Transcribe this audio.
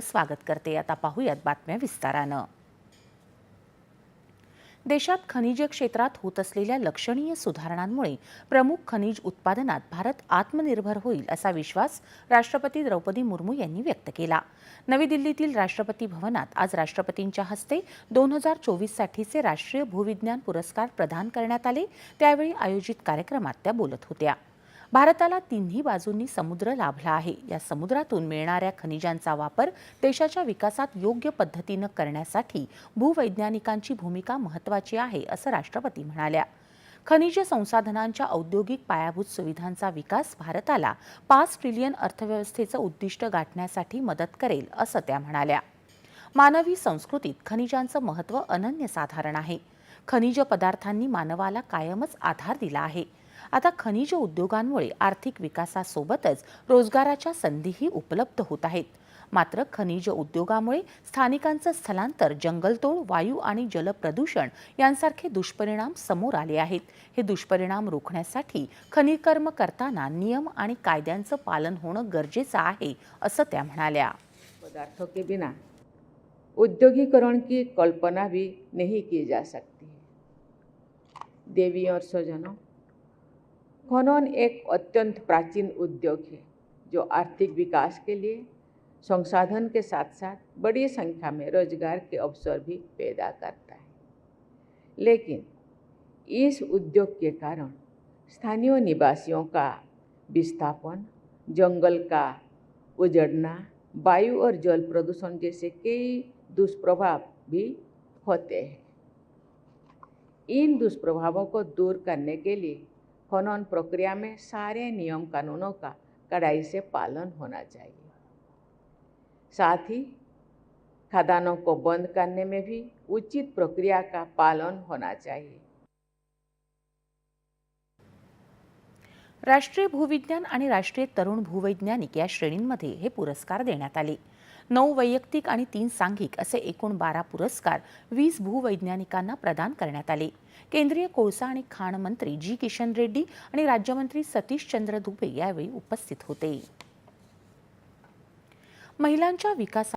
स्वागत करते. आता पाहूयात बातम्या विस्तारानं. देशात खनिज क्षेत्रात होत असलेल्या लक्षणीय सुधारणांमुळे प्रमुख खनिज उत्पादनात भारत आत्मनिर्भर होईल असा विश्वास राष्ट्रपती द्रौपदी मुर्मू यांनी व्यक्त केला. नवी दिल्लीतील राष्ट्रपती भवनात आज राष्ट्रपतींच्या हस्ते दोन हजार चोवीससाठीचे राष्ट्रीय भूविज्ञान पुरस्कार प्रदान करण्यात आले. त्यावेळी आयोजित कार्यक्रमात त्या बोलत होत्या. भारताला तिन्ही बाजूंनी समुद्र लाभला आहे. या समुद्रातून मिळणाऱ्या खनिजांचा वापर देशाच्या विकासात योग्य पद्धतीनं करण्यासाठी भूवैज्ञानिकांची भूमिका महत्त्वाची आहे असं राष्ट्रपती म्हणाल्या. खनिज संसाधनांच्या औद्योगिक पायाभूत सुविधांचा विकास भारताला पाच ट्रिलियन अर्थव्यवस्थेचं उद्दिष्ट गाठण्यासाठी मदत करेल असं त्या म्हणाल्या. मानवी संस्कृतीत खनिजांचं महत्त्व अनन्यसाधारण आहे. खनिज पदार्थांनी मानवाला कायमच आधार दिला आहे. आता खनिज उद्योगांमुळे आर्थिक विकासासोबतच रोजगाराच्या संधीही उपलब्ध होत आहेत. मात्र खनिज उद्योगामुळे स्थानिकांचं स्थलांतर जंगलतोड वायू आणि जलप्रदूषण यांसारखे दुष्परिणाम समोर आले आहेत. हे दुष्परिणाम रोखण्यासाठी खनिकर्म करताना नियम आणि कायद्यांचं पालन होणं गरजेचं आहे असं त्या म्हणाल्या. पदार्थों के बिना औद्योगिकरण की कल्पना भी नहीं की जा सकती। देवी और स्वजनों, खनन एक अत्यंत प्राचीन उद्योग है, जो आर्थिक विकास के लिए, संसाधन के साथ साथ बड़ी संख्या में रोज़गार के अवसर भी पैदा करता है। लेकिन इस उद्योग के कारण स्थानीय निवासियों का विस्थापन, जंगल का उजड़ना, वायु और जल प्रदूषण जैसे कई दुष्प्रभाव भी होते हैं। इन दुष्प्रभावों को दूर करने के लिए खनन प्रक्रिया में सारे नियम कानूनों का कड़ाई से पालन होना चाहिए। साथ ही खदानों को बंद करने में भी उचित प्रक्रिया का पालन होना चाहिए। राष्ट्रीय भूविज्ञान आणि राष्ट्रीय तरुण भूवैज्ञानिक या श्रेणींमध्ये हे पुरस्कार देण्यात आले. नऊ वैयक्तिक आणि तीन सांघिक असे एकूण बारा पुरस्कार वीस भूवैज्ञानिकांना प्रदान करण्यात आले. केंद्रीय कोळसा आणि खाण मंत्री जी. किशन रेड्डी आणि राज्यमंत्री सतीश चंद्र दुबे यावेळी उपस्थित होते. महिलांच्या विकासात